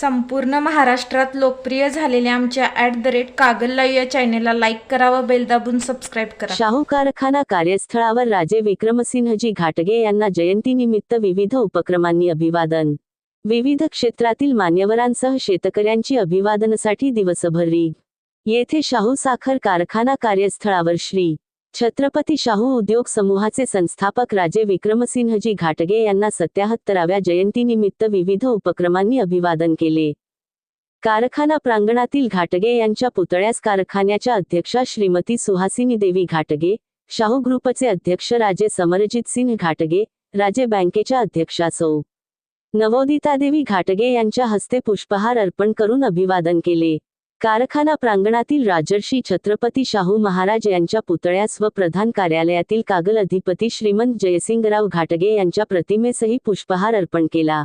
संपूर्ण महाराष्ट्रात लोकप्रिय झालेल्या आमच्या at the rate Kagal live या चॅनेलला लाईक करा व बेल दाबून सबस्क्राईब करा. शाहू कारखाना कार्यस्थळावर राजे विक्रमसिंहजी घाटगे यांना जयंतीनिमित्त विविध उपक्रमांनी अभिवादन. विविध क्षेत्रातील मान्यवरांसह शेतकऱ्यांची अभिवादनासाठी दिवसभर रीग येथे शाहू साखर कारखाना कार्यस्थळावर श्री. छत्रपती शाहू उद्योग समूहाचे संस्थापक राजे विक्रमसिंहजी घाटगे यांना सत्याहत्तराव्या जयंतीनिमित्त विविध उपक्रमांनी अभिवादन केले. कारखाना प्रांगणातील घाटगे यांच्या पुतळ्यास कारखान्याच्या अध्यक्षा श्रीमती सुहासिनी देवी घाटगे शाहू ग्रुपचे अध्यक्ष राजे समरजित सिंह घाटगे राजे बँकेच्या अध्यक्षा सौ. नवोदितादेवी घाटगे यांच्या हस्ते पुष्पहार अर्पण करून अभिवादन केले. कारखाना प्रांगणातील राजर्षी छत्रपती शाहू महाराज यांच्या पुतळ्यास व प्रधान कार्यालयातील कागल अधिपती श्रीमंत जयसिंगराव घाटगे यांच्या प्रतिमेसही पुष्पहार अर्पण केला.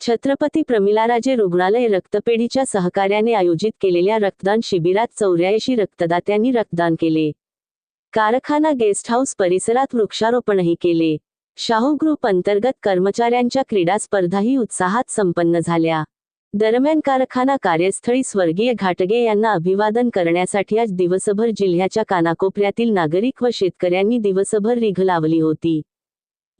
छत्रपती प्रमिलाराजे रुग्णालय रक्तपेढीच्या सहकार्याने आयोजित केलेल्या रक्तदान शिबिरात चौऱ्याऐंशी रक्तदात्यांनी रक्तदान केले. कारखाना गेस्ट हाऊस परिसरात वृक्षारोपणही केले. शाहू ग्रुप अंतर्गत कर्मचाऱ्यांच्या क्रीडा स्पर्धाही उत्साहात संपन्न झाल्या. दरम्यान कारखाना कार्यस्थळी स्वर्गीय घाटगे यांना अभिवादन करण्यासाठी आज दिवसभर जिल्ह्याच्या कानाकोपऱ्यातील नागरिक व शेतकऱ्यांनी दिवसभर रिघ लावली होती.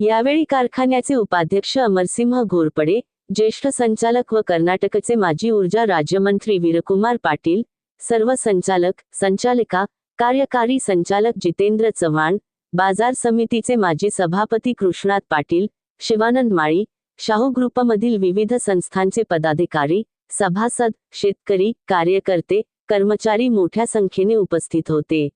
यावेळी कारखान्याचे उपाध्यक्ष अमरसिंह घोरपडे ज्येष्ठ संचालक व कर्नाटकचे माजी ऊर्जा राज्यमंत्री वीरकुमार पाटील सर्व संचालक संचालिका कार्यकारी संचालक जितेंद्र चव्हाण बाजार समितीचे माजी सभापती कृष्णात पाटील शिवानंद माळी शाहू ग्रुपमधील विविध संस्थांचे पदाधिकारी सभासद शेतकरी कार्यकर्ते कर्मचारी मोठ्या संख्येने उपस्थित होते.